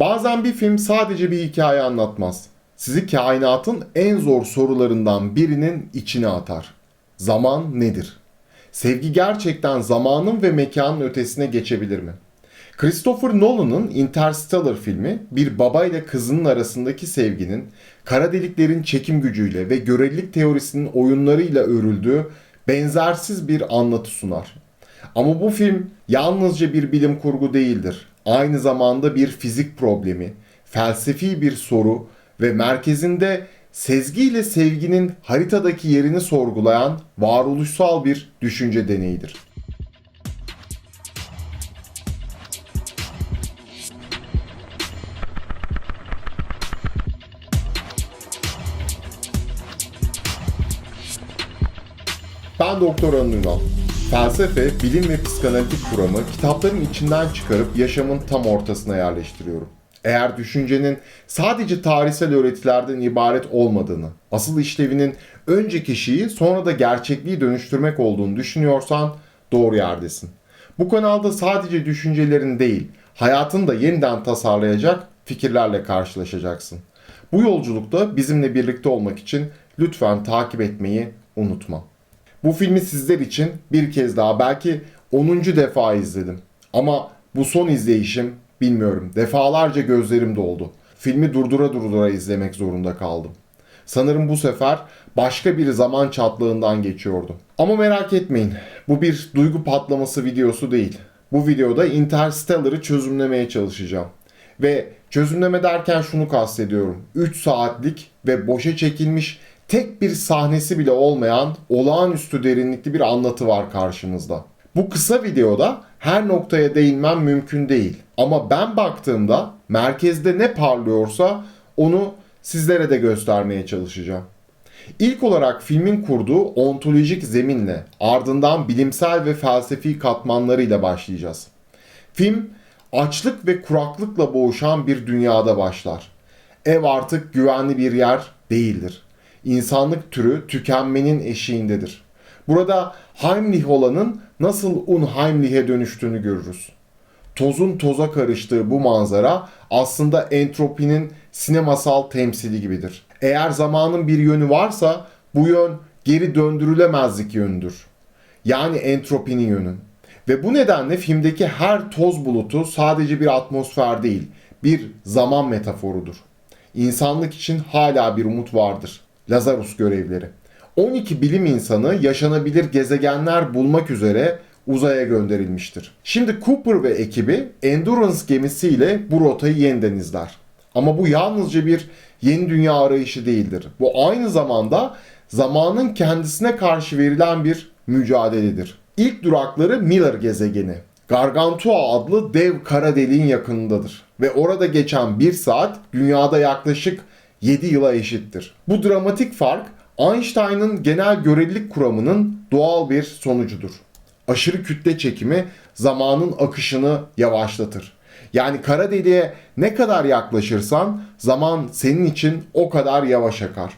Bazen bir film sadece bir hikaye anlatmaz. Sizi kainatın en zor sorularından birinin içine atar. Zaman nedir? Sevgi gerçekten zamanın ve mekanın ötesine geçebilir mi? Christopher Nolan'ın Interstellar filmi bir baba ile kızının arasındaki sevginin kara deliklerin çekim gücüyle ve görelilik teorisinin oyunlarıyla örüldüğü benzersiz bir anlatı sunar. Ama bu film yalnızca bir bilim kurgu değildir. Aynı zamanda bir fizik problemi, felsefi bir soru ve merkezinde sezgi ile sevginin haritadaki yerini sorgulayan varoluşsal bir düşünce deneyidir. Ben Doktor Anıl Ünal. Felsefe, bilim ve psikanalitik kuramı kitapların içinden çıkarıp yaşamın tam ortasına yerleştiriyorum. Eğer düşüncenin sadece tarihsel öğretilerden ibaret olmadığını, asıl işlevinin önce kişiyi sonra da gerçekliği dönüştürmek olduğunu düşünüyorsan doğru yerdesin. Bu kanalda sadece düşüncelerin değil, hayatını da yeniden tasarlayacak fikirlerle karşılaşacaksın. Bu yolculukta bizimle birlikte olmak için lütfen takip etmeyi unutma. Bu filmi sizler için bir kez daha belki 10. defa izledim. Ama bu son izleyişim bilmiyorum. Defalarca gözlerim doldu. Filmi durdura durdura izlemek zorunda kaldım. Sanırım bu sefer başka bir zaman çatlığından geçiyordu. Ama merak etmeyin. Bu bir duygu patlaması videosu değil. Bu videoda Interstellar'ı çözümlemeye çalışacağım. Ve çözümleme derken şunu kastediyorum. 3 saatlik ve boşa çekilmiş tek bir sahnesi bile olmayan olağanüstü derinlikli bir anlatı var karşımızda. Bu kısa videoda her noktaya değinmem mümkün değil. Ama ben baktığımda merkezde ne parlıyorsa onu sizlere de göstermeye çalışacağım. İlk olarak filmin kurduğu ontolojik zeminle ardından bilimsel ve felsefi katmanlarıyla başlayacağız. Film açlık ve kuraklıkla boğuşan bir dünyada başlar. Ev artık güvenli bir yer değildir insanlık türü tükenmenin eşiğindedir. Burada Heimlich olanın nasıl Unheimlich'e dönüştüğünü görürüz. Tozun toza karıştığı bu manzara aslında entropinin sinemasal temsili gibidir. Eğer zamanın bir yönü varsa bu yön geri döndürülemezlik yönüdür. Yani entropinin yönü. Ve bu nedenle filmdeki her toz bulutu sadece bir atmosfer değil, bir zaman metaforudur. İnsanlık için hala bir umut vardır. Lazarus görevleri. 12 bilim insanı yaşanabilir gezegenler bulmak üzere uzaya gönderilmiştir. Şimdi Cooper ve ekibi Endurance gemisiyle bu rotayı yeniden izler. Ama bu yalnızca bir yeni dünya arayışı değildir. Bu aynı zamanda zamanın kendisine karşı verilen bir mücadeledir. İlk durakları Miller gezegeni. Gargantua adlı dev kara deliğin yakınındadır. Ve orada geçen bir saat dünyada yaklaşık 7 yıla eşittir. Bu dramatik fark Einstein'ın genel görelilik kuramının doğal bir sonucudur. Aşırı kütle çekimi zamanın akışını yavaşlatır. Yani kara deliğe ne kadar yaklaşırsan zaman senin için o kadar yavaş akar.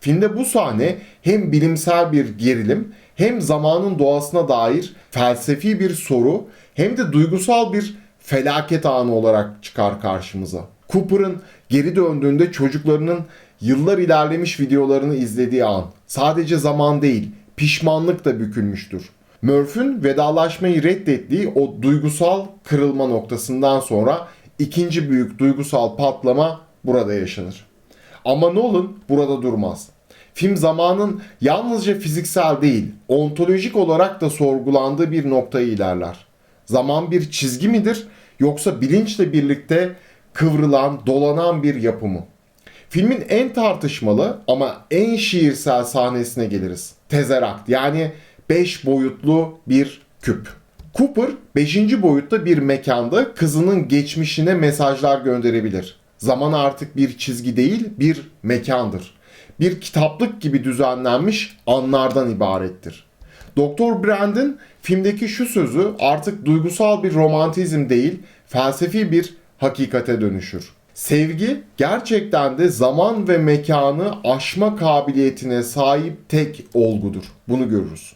Filmde bu sahne hem bilimsel bir gerilim hem zamanın doğasına dair felsefi bir soru hem de duygusal bir felaket anı olarak çıkar karşımıza. Cooper'ın geri döndüğünde çocuklarının yıllar ilerlemiş videolarını izlediği an sadece zaman değil pişmanlık da bükülmüştür. Murph'ün vedalaşmayı reddettiği o duygusal kırılma noktasından sonra ikinci büyük duygusal patlama burada yaşanır. Ama Nolan burada durmaz. Film zamanın yalnızca fiziksel değil, ontolojik olarak da sorgulandığı bir noktayı ilerler. Zaman bir çizgi midir yoksa bilinçle birlikte kıvrılan, dolanan bir yapı mı? Filmin en tartışmalı ama en şiirsel sahnesine geliriz. Tezerakt yani 5 boyutlu bir küp. Cooper 5. boyutta bir mekanda kızının geçmişine mesajlar gönderebilir. Zaman artık bir çizgi değil, bir mekandır. Bir kitaplık gibi düzenlenmiş anlardan ibarettir. Doktor Brand'in filmdeki şu sözü artık duygusal bir romantizm değil, felsefi bir hakikate dönüşür. Sevgi gerçekten de zaman ve mekanı aşma kabiliyetine sahip tek olgudur. Bunu görürüz.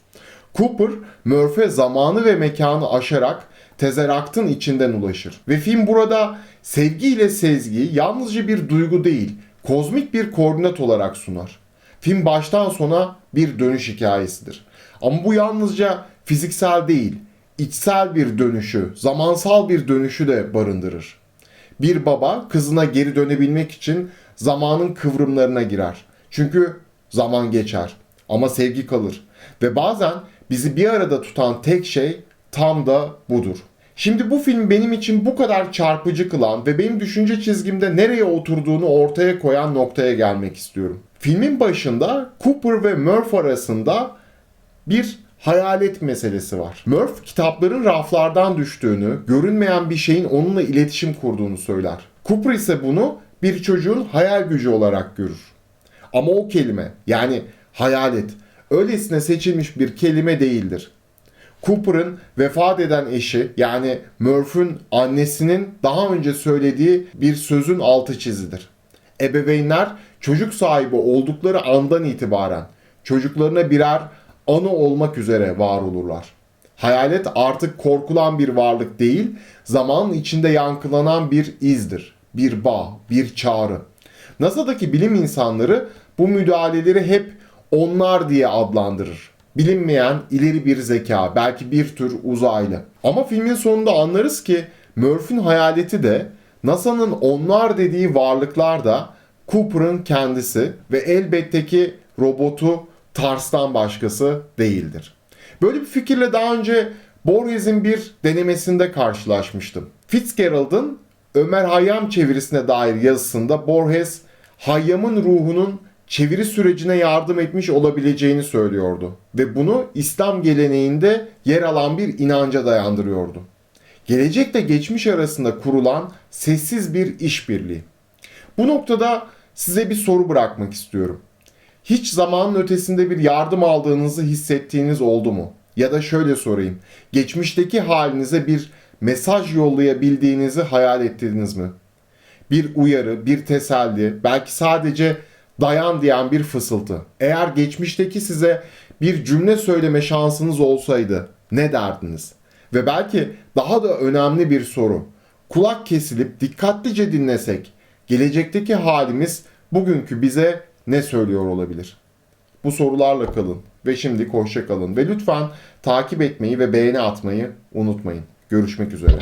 Cooper, Murphy zamanı ve mekanı aşarak tezeraktın içinden ulaşır. Ve film burada sevgi ile sezgiyi yalnızca bir duygu değil, kozmik bir koordinat olarak sunar. Film baştan sona bir dönüş hikayesidir. Ama bu yalnızca fiziksel değil, içsel bir dönüşü, zamansal bir dönüşü de barındırır. Bir baba kızına geri dönebilmek için zamanın kıvrımlarına girer. Çünkü zaman geçer ama sevgi kalır. Ve bazen bizi bir arada tutan tek şey tam da budur. Şimdi bu film benim için bu kadar çarpıcı kılan ve benim düşünce çizgimde nereye oturduğunu ortaya koyan noktaya gelmek istiyorum. Filmin başında Cooper ve Murph arasında bir hayalet meselesi var. Murph kitapların raflardan düştüğünü, görünmeyen bir şeyin onunla iletişim kurduğunu söyler. Cooper ise bunu bir çocuğun hayal gücü olarak görür. Ama o kelime yani hayalet öylesine seçilmiş bir kelime değildir. Cooper'ın vefat eden eşi yani Murph'ün annesinin daha önce söylediği bir sözün altı çizidir. Ebeveynler çocuk sahibi oldukları andan itibaren çocuklarına birer anı olmak üzere var olurlar. Hayalet artık korkulan bir varlık değil, zamanın içinde yankılanan bir izdir, bir bağ, bir çağrı. NASA'daki bilim insanları bu müdahaleleri hep onlar diye adlandırır. Bilinmeyen ileri bir zeka, belki bir tür uzaylı. Ama filmin sonunda anlarız ki Murph'ün hayaleti de NASA'nın onlar dediği varlıklar da Cooper'ın kendisi ve elbette ki robotu Tars'tan başkası değildir. Böyle bir fikirle daha önce Borges'in bir denemesinde karşılaşmıştım. Fitzgerald'ın Ömer Hayyam çevirisine dair yazısında Borges, Hayyam'ın ruhunun çeviri sürecine yardım etmiş olabileceğini söylüyordu. Ve bunu İslam geleneğinde yer alan bir inanca dayandırıyordu. Gelecekle geçmiş arasında kurulan sessiz bir işbirliği. Bu noktada size bir soru bırakmak istiyorum. Hiç zamanın ötesinde bir yardım aldığınızı hissettiğiniz oldu mu? Ya da şöyle sorayım. Geçmişteki halinize bir mesaj yollayabildiğinizi hayal ettiniz mi? Bir uyarı, bir teselli, belki sadece dayan diyen bir fısıltı. Eğer geçmişteki size bir cümle söyleme şansınız olsaydı ne derdiniz? Ve belki daha da önemli bir soru. Kulak kesilip dikkatlice dinlesek gelecekteki halimiz bugünkü bize ne söylüyor olabilir? Bu sorularla kalın ve şimdi hoşça kalın ve lütfen takip etmeyi ve beğeni atmayı unutmayın. Görüşmek üzere.